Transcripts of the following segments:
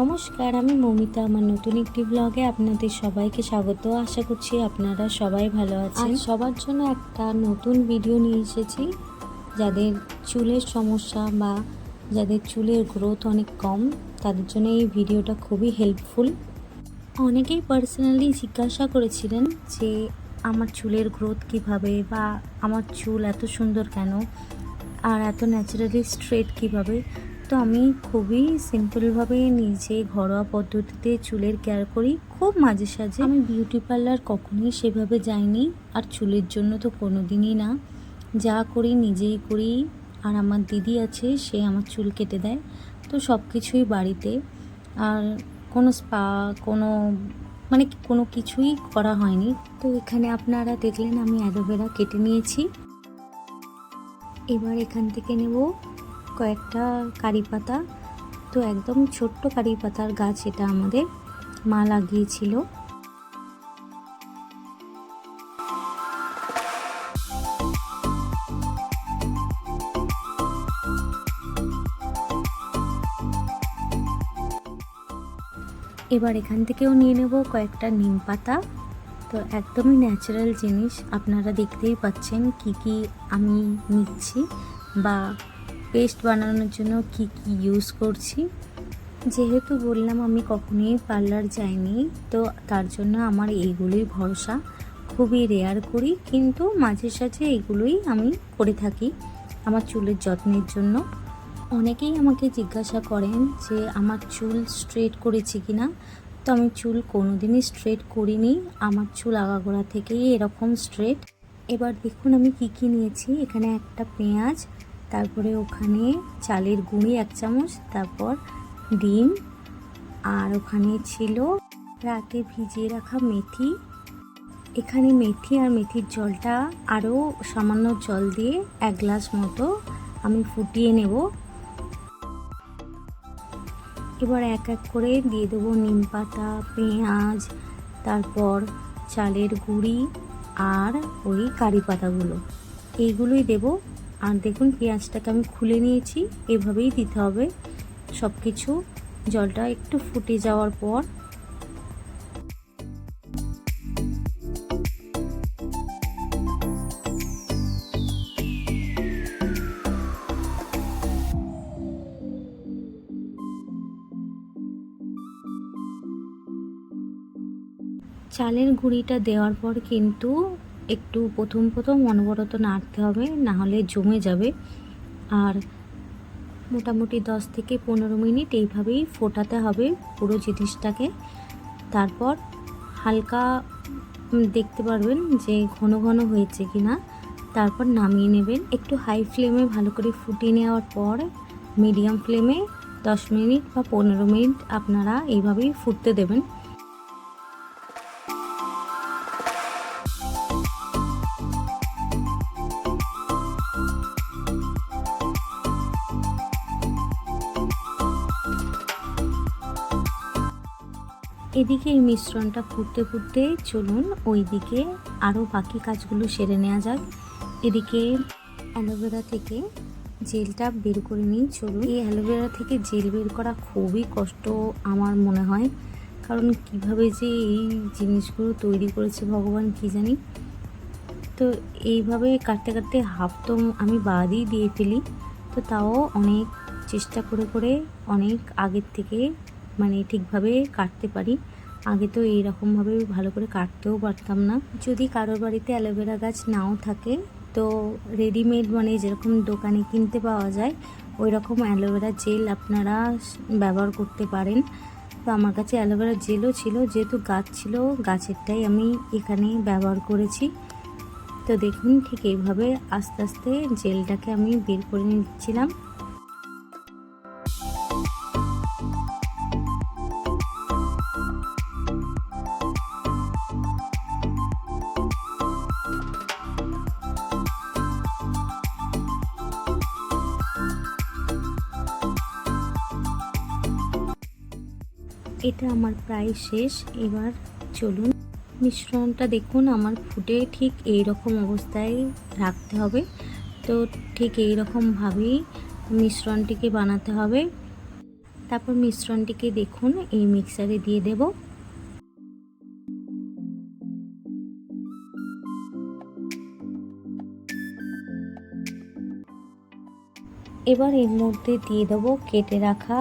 নমস্কার আমি মৌমিতা। আমার নতুন একটি ব্লগে আপনাদের সবাইকে স্বাগত। আশা করছি আপনারা সবাই ভালো আছেন। সবার জন্য একটা নতুন ভিডিও নিয়ে এসেছি। যাদের চুলের সমস্যা বা যাদের চুলের গ্রোথ অনেক কম তাদের জন্য এই ভিডিওটা খুবই হেল্পফুল অনেকেই পার্সোনালি জিজ্ঞাসা করেছিলেন যে আমার চুলের গ্রোথ কীভাবে বা আমার চুল এত সুন্দর কেন? আর এত ন্যাচারালি স্ট্রেট কীভাবে? তো আমি খুবই সিম্পলভাবে নিজে ঘরোয়া পদ্ধতিতে চুলের কেয়ার করি। খুব মাঝে সাঝে আমি বিউটি পার্লার কখনোই সেভাবে যাইনি, আর চুলের জন্য তো কোনো দিনই না। যা করি নিজেই করি, আর আমার দিদি আছে, সে আমার চুল কেটে দেয়। তো সব কিছুই বাড়িতে। আর কোনো স্পা কোনো মানে কোনো কিছুই করা হয়নি। তো এখানে আপনারা দেখলেন আমি অ্যালোভেরা কেটে নিয়েছি। এবার এখান থেকে নেব কয়েকটা কারি পাতা তো একদম ছোট্ট কারি পাতার গাছ এটা আমাদের মা লাগিয়েছিল। এবার এখান থেকেও নিয়ে নেব কয়েকটা নিম পাতা। তো একদমই ন্যাচারাল জিনিস, আপনারা দেখতেই পাচ্ছেন কি কি আমি নিচ্ছি বা পেস্ট বানানোর জন্য কি কি ইউজ করছি? যেহেতু বললাম আমি কখনোই পার্লার যাইনি, তো তার জন্য আমার এইগুলোই ভরসা। খুবই রেয়ার করি, কিন্তু মাঝে সাঝে এগুলোই আমি করে থাকি আমার চুলের যত্নের জন্য। অনেকেই আমাকে জিজ্ঞাসা করেন যে, আমার চুল স্ট্রেট করেছি কি না তো আমি চুল কোনোদিনই স্ট্রেট করিনি, আমার চুল আগাগোড়া থেকেই এরকম স্ট্রেট এবার দেখুন আমি কি কি নিয়েছি, এখানে একটা পেঁয়াজ তারপরে ওখানে চালের গুঁড়ি এক চামচ, তারপর ডিম, আর ওখানে ছিল রাতে ভিজিয়ে রাখা মেথি। এখানে মেথি আর মেথির জলটা আরও সামান্য জল দিয়ে এক গ্লাস মতো আমি ফুটিয়ে নেব। এবার এক এক করে দিয়ে দেবো নিম পাতা, পেঁয়াজ, তারপর চালের গুঁড়ি আর ওই কারি পাতাগুলো। এইগুলোই দেবো। আর দেখুন, পেঁয়াজটাকে আমি খুলে নিয়েছি। এভাবেই দিতে হবে। সব কিছু জলটা একটু ফুটে যাওয়ার পর। চালের গুঁড়িটা দেওয়ার পর কিন্তু একটু প্রথম প্রথম অনবরত নাড়তে হবে না হলে জমে যাবে। আর মোটামুটি দশ থেকে পনেরো মিনিট এইভাবেই ফোটাতে হবে পুরো জিনিসটাকে। তারপর হালকা দেখতে পারবেন যে ঘন ঘন হয়েছে কি না তারপর নামিয়ে নেবেন। একটু হাই ফ্লেমে ভালো করে ফুটিয়ে নেওয়ার পর মিডিয়াম ফ্লেমে দশ মিনিট বা পনেরো মিনিট আপনারা এইভাবেই ফুটতে দেবেন। এদিকে এই মিশ্রণটা ফুটতে ফুটতে চলুন ওইদিকে আরও বাকি কাজগুলো সেরে নেওয়া যাক। এদিকে অ্যালোভেরা থেকে জেলটা বের করে নিই, চলুন। এই অ্যালোভেরা থেকে জেল বের করা খুবই কষ্ট আমার মনে হয়। কারণ কীভাবে যে এই জিনিসগুলো তৈরি করেছে ভগবান কি জানি। তো এইভাবে কাটতে কাটতে হাফ তো আমি বাদই দিয়ে ফেলি। তো তাও অনেক চেষ্টা করে করে অনেক আগের থেকে মানে ঠিকভাবে কাটতে পারি। আগে তো এইরকমভাবে ভালো করে কাটতেও পারতাম না। যদি কারোর বাড়িতে অ্যালোভেরা গাছ নাও থাকে, তো রেডিমেড মানে যেরকম দোকানে কিনতে পাওয়া যায় ওই রকম অ্যালোভেরা জেল আপনারা ব্যবহার করতে পারেন। তো আমার কাছে অ্যালোভেরা জেলও ছিল, যেহেতু গাছ ছিল, গাছেরটাই আমি এখানে ব্যবহার করেছি। তো দেখুন, ঠিক এইভাবে আস্তে আস্তে জেলটাকে আমি বের করে নিচ্ছিলাম। এটা আমার প্রায় শেষ। এবার চলুন, মিশ্রণটা দেখুন, আমার ফুটে ঠিক এই রকম অবস্থায় রাখতে হবে। তো ঠিক এই রকমভাবেই মিশ্রণটিকে বানাতে হবে। তারপর মিশ্রণটিকে দেখুন, এই মিক্সারে দিয়ে দেব। এবার এর মধ্যে দিয়ে দেবো কেটে রাখা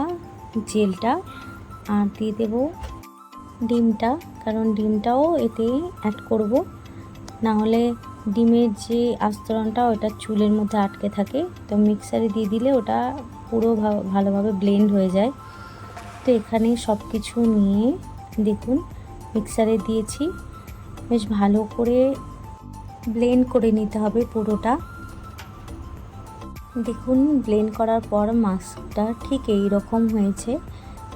জেলটা। আর দিয়ে দেব ডিমটা, কারণ ডিমটাও এতে অ্যাড করব। না হলে ডিমের যে আস্তরণটা, ওটা চুলের মধ্যে আটকে থাকে। তো মিক্সারে দিয়ে দিলে ওটা পুরো ভালোভাবে ব্লেন্ড হয়ে যায়। তো এখানে সব কিছু নিয়ে দেখুন মিক্সারে দিয়েছি। বেশ ভালো করে ব্লেন্ড করে নিতে হবে পুরোটা। দেখুন ব্লেন্ড করার পর মাস্কটা ঠিক এই রকম হয়েছে।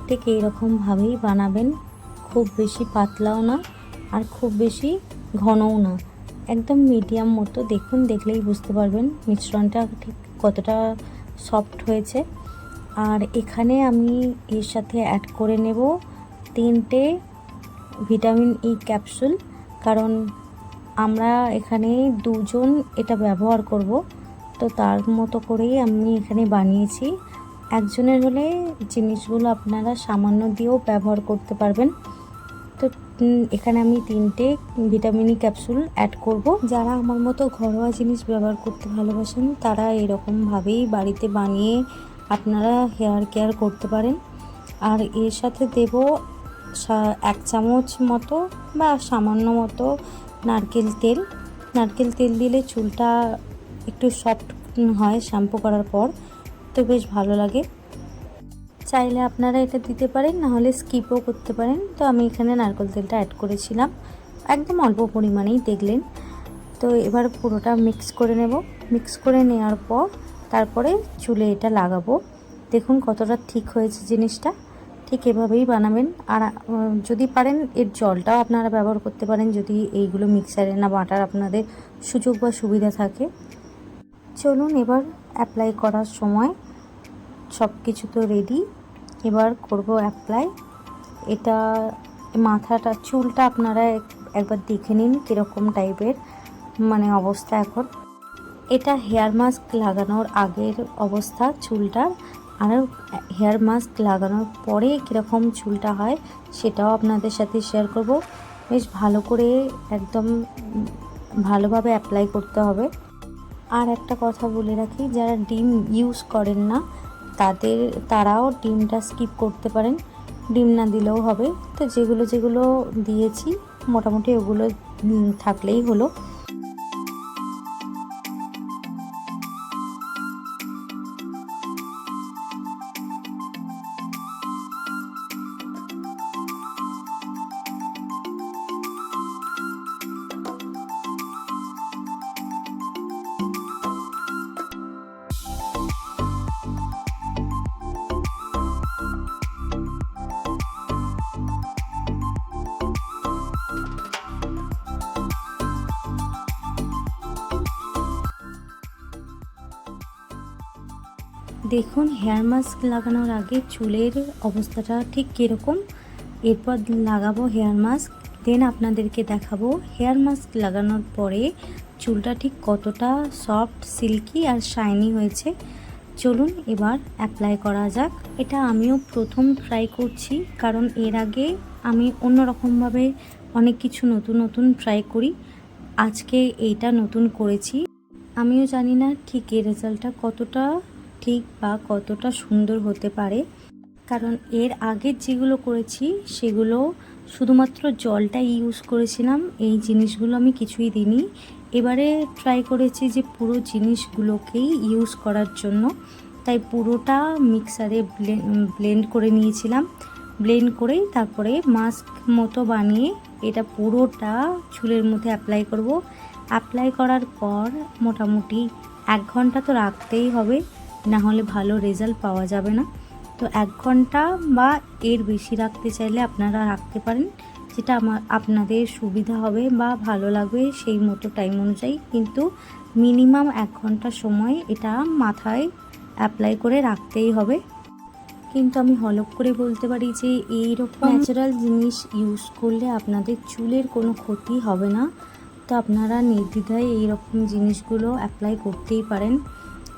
ঠিক এই রকমভাবেই বানাবেন। খুব বেশি পাতলাও না আর খুব বেশি ঘনও না। একদম মিডিয়াম মতো। দেখুন, দেখলেই বুঝতে পারবেন মিশ্রণটা ঠিক কতটা সফট হয়েছে। আর এখানে আমি এর সাথে অ্যাড করে নেব তিনটে ভিটামিন ই ক্যাপসুল কারণ আমরা এখানে দুজন এটা ব্যবহার করব। তো তার মতো করেই আমি এখানে বানিয়েছি। একজনের হলে জিনিসগুলো আপনারা সামান্য দিয়েও ব্যবহার করতে পারবেন। তো এখানে আমি তিনটে ভিটামিন ক্যাপসুল অ্যাড করব। যারা আমার মতো ঘরোয়া জিনিস ব্যবহার করতে ভালোবাসেন, তারা এরকমভাবেই বাড়িতে বানিয়ে আপনারা হেয়ার কেয়ার করতে পারেন। আর এর সাথে দেব এক চামচ মতো বা সামান্য মতো নারকেল তেল। নারকেল তেল দিলে চুলটা একটু সফট হয় শ্যাম্পু করার পর। তো বেশ ভালো লাগে। চাইলে আপনারা এটা দিতে পারেন না হলে স্কিপও করতে পারেন। তো আমি এখানে নারকেল তেলটা অ্যাড করেছিলাম। একদম অল্প পরিমাণেই দেখলেন। তো এবার পুরোটা মিক্স করে নেব। মিক্স করে নেওয়ার পর তারপরে চুলে এটা লাগাবো। দেখুন কতটা ঠিক হয়েছে জিনিসটা। ঠিক এভাবেই বানাবেন। আর যদি পারেন এর জলটাও আপনারা ব্যবহার করতে পারেন, যদি এইগুলো মিক্সারে না বাটার আপনাদের সুযোগ বা সুবিধা থাকে। চলুন এবার অ্যাপ্লাই করার সময় সব কিছু তো রেডি এবার করব অ্যাপ্লাই এটা মাথাটা, চুলটা আপনারা একবার দেখে নিন কীরকম টাইপের মানে অবস্থা এখন। এটা হেয়ার মাস্ক লাগানোর আগের অবস্থা চুলটার আর হেয়ার মাস্ক লাগানোর পরে কীরকম চুলটা হয় সেটাও আপনাদের সাথে শেয়ার করব। বেশ ভালো করে একদম ভালোভাবে অ্যাপ্লাই করতে হবে। আর একটা কথা বলে রাখি, যারা ডিম ইউজ করেন না তাদের, তারাও ডিমটা স্কিপ করতে পারেন। ডিম না দিলেও হবে। তো যেগুলো যেগুলো দিয়েছি, মোটামুটি ওগুলো থাকলেই হলো। দেখুন হেয়ার মাস্ক লাগানোর আগে চুলের অবস্থাটা ঠিক কীরকম? এরপর লাগাবো হেয়ার মাস্ক দেন আপনাদেরকে দেখাবো হেয়ার মাস্ক লাগানোর পরে চুলটা ঠিক কতটা সফট সিল্কি আর শাইনি হয়েছে। চলুন এবার অ্যাপ্লাই করা যাক। এটা আমিও প্রথম ট্রাই করছি, কারণ এর আগে আমি অন্যরকমভাবে অনেক কিছু নতুন নতুন ট্রাই করি। আজকে এইটা নতুন করেছি। আমিও জানি না ঠিক এর রেজাল্টটা কতটা ঠিক বা কতটা সুন্দর হতে পারে, কারণ এর আগের যেগুলো করেছি সেগুলো শুধুমাত্র জলটা ইউজ করেছিলাম, এই জিনিসগুলো আমি কিছুই দিইনি। এবারে ট্রাই করেছি যে পুরো জিনিসগুলোকেই ইউজ করার জন্য, তাই পুরোটা মিক্সারে ব্লেন্ড করে নিয়েছিলাম। ব্লেন্ড করেই তারপরে মাস্ক মতো বানিয়ে এটা পুরোটা চুলের মধ্যে অ্যাপ্লাই করব। অ্যাপ্লাই করার পর মোটামুটি এক ঘণ্টা তো রাখতেই হবে। না হলে ভালো রেজাল্ট পাওয়া যাবে না। তো এক ঘণ্টা বা এর বেশি রাখতে চাইলে আপনারা রাখতে পারেন যেটা আমার আপনাদের সুবিধা হবে বা ভালো লাগবে সেই মতো টাইম অনুযায়ী। কিন্তু মিনিমাম এক ঘণ্টা সময় এটা মাথায় অ্যাপ্লাই করে রাখতেই হবে। কিন্তু আমি হলপ করে বলতে পারি যে এইরকম ন্যাচারাল জিনিস ইউজ করলে আপনাদের চুলের কোনো ক্ষতি হবে না। তো আপনারা নির্দ্বিধায় এইরকম জিনিসগুলো অ্যাপ্লাই করতেই পারেন।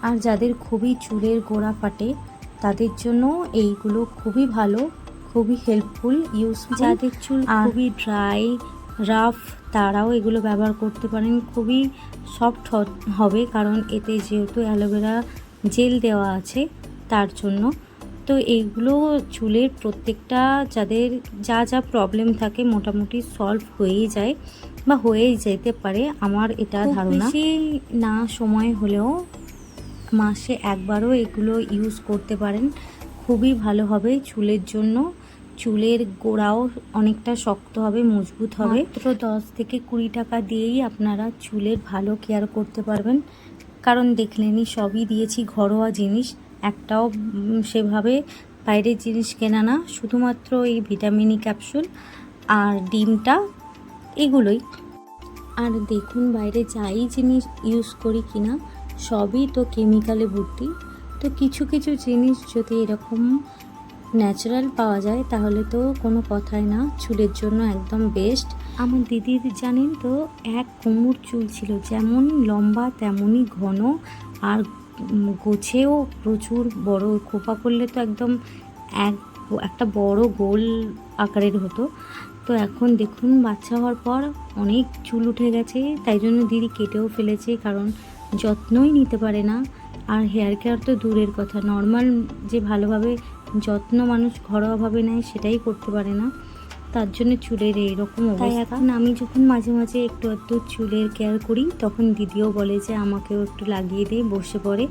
আর যাদের খুবই চুলের গোড়া ফাটে তাদের জন্য এইগুলো খুবই ভালো খুবই হেল্পফুল ইউজফুল যাদের চুল খুবই ড্রাই রাফ তারাও এগুলো ব্যবহার করতে পারেন। খুবই সফট হবে কারণ এতে যেহেতু অ্যালোভেরা জেল দেওয়া আছে তার জন্য। তো এইগুলো চুলের প্রত্যেকটা যাদের যা যা প্রবলেম থাকে মোটামুটি সলভ হয়েই যায় বা হয়েই যেতে পারে। আমার এটা ধারণা। না সময় হলেও মাসে একবারও এগুলো ইউজ করতে পারেন। খুবই ভালো হবে চুলের জন্য। চুলের গোড়াও অনেকটা শক্ত হবে, মজবুত হবে। মাত্র দশ থেকে কুড়ি টাকা দিয়েই আপনারা চুলের ভালো কেয়ার করতে পারবেন। কারণ দেখলেনই সবই দিয়েছি ঘরোয়া জিনিস, একটাও সেভাবে বাইরের জিনিস কেনা না, শুধুমাত্র এই ভিটামিনি ক্যাপসুল আর ডিমটা, এগুলোই। আর দেখুন বাইরে যাই জিনিস ইউজ করি কিনা সবই তো কেমিক্যালে ভর্তি। তো কিছু কিছু জিনিস যদি এরকম ন্যাচারাল পাওয়া যায়, তাহলে তো কোনো কথাই না। চুলের জন্য একদম বেস্ট আমার দিদির জানেন তো, এক কোমর চুল ছিল। যেমন লম্বা, তেমনই ঘন। আর গোছেও প্রচুর বড়। খোপা করলে তো একদম এক, একটা বড় গোল আকারের হতো। তো এখন দেখুন, বাচ্চা হওয়ার পর অনেক চুল উঠে গেছে। তাই জন্য দিদি কেটেও ফেলেছে। কারণ যত্নই নিতে পারে না। আর হেয়ার কেয়ার তো দূরের কথা। নর্মাল যে ভালোভাবে যত্ন মানুষ ঘরোয়াভাবে নেয় সেটাই করতে পারে না। তার জন্য চুলের এইরকম তাই এখন আমি যখন মাঝে মাঝে একটু একটু চুলের কেয়ার করি তখন দিদিও বলে যে আমাকেও একটু লাগিয়ে দে বসে পড়ে।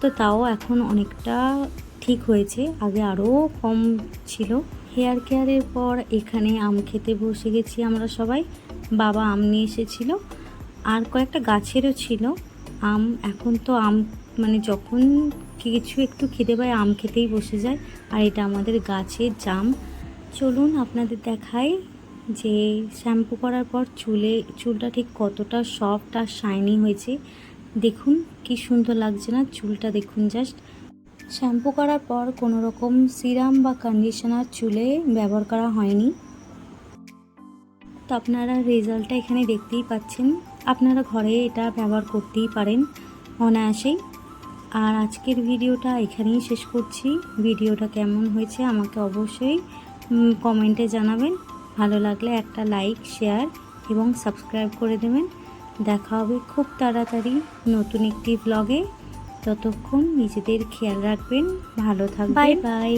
তো তাও এখন অনেকটা ঠিক হয়েছে। আগে আরও কম ছিল। হেয়ার কেয়ারের পর এখানে আম খেতে বসে গেছি আমরা সবাই। বাবা আম নিয়ে এসেছিল। আর কয়েকটা গাছেরও ছিল। আম, এখন তো আম মানে যখন কিছু একটু খেতে পায়, আম খেতেই বসে যায়। আর এটা আমাদের গাছের জাম। চলুন আপনাদের দেখাই যে শ্যাম্পু করার পর চুলে, চুলটা ঠিক কতটা সফট আর শাইনি হয়েছে। দেখুন, কি সুন্দর লাগছে না চুলটা, দেখুন জাস্ট। শ্যাম্পু করার পর কোনো রকম সিরাম বা কন্ডিশনার চুলে ব্যবহার করা হয়নি। তো আপনারা রেজাল্টটা এখানে দেখতেই পাচ্ছেন। আপনারা ঘরে এটা ব্যবহার করতেই পারেন অনায়াসেই। আর আজকের ভিডিওটা এখানেই শেষ করছি। ভিডিওটা কেমন হয়েছে আমাকে অবশ্যই কমেন্টে জানাবেন। ভালো লাগলে একটা লাইক শেয়ার এবং সাবস্ক্রাইব করে দেবেন। দেখা হবে খুব তাড়াতাড়ি নতুন একটি ব্লগে ততক্ষণ নিজেদের খেয়াল রাখবেন ভালো থাকবেন। Bye bye